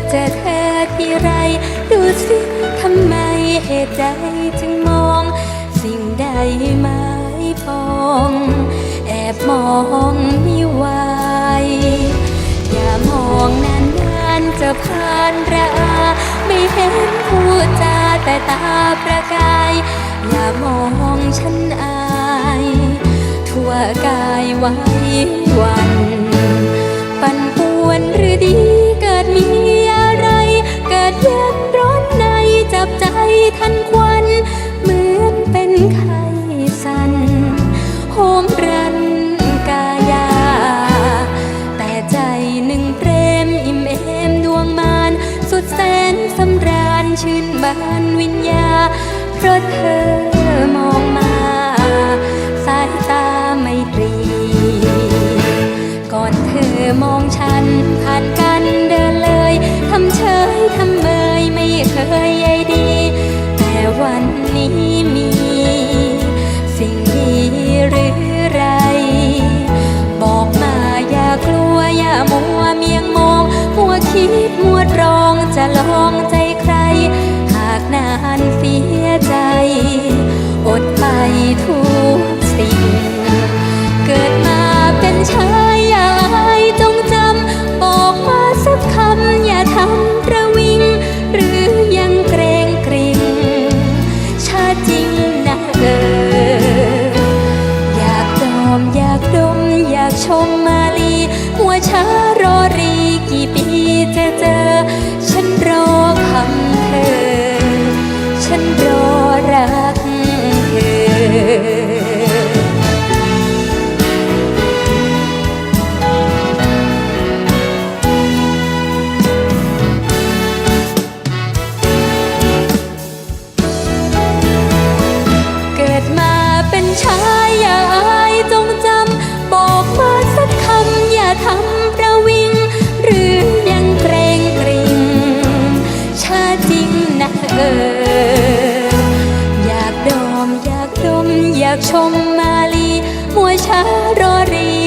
จริงเออเจะเธอที่ไร ดูสิทำไมเหตุใดจึงมอง สิ่งใดหมายปองแอบมองไม่ไหวอย่ามองนานๆจะผ่านระอาไม่เห็นพูดจาแต่ตาประกาย อย่ามองฉันอาย ทั่วกายไว้วัน ปั่นป่วนหรือดีเกิดมี นควันเหมือนเป็นไข้สันโหมรันกายา แต่ใจหนึ่งเปรมอิ่มเอมดวงมาน สุดแสนสำราญชื่นบานวิญญาเพราะเธอมองมา สายตาไม่ตรี ก่อนเธอมองฉันผ่าน คิดมัวตรองจะลองใจใคร หากนานเสียใจ อดไปทุ ชายอย่าอายจงจำ บอกมาสักคำอย่าทำประวิง หรือยังเกรงกริงชาจริงนะเออ อยากดมอยากดม อยากชมมาลี มัวช้ารอรี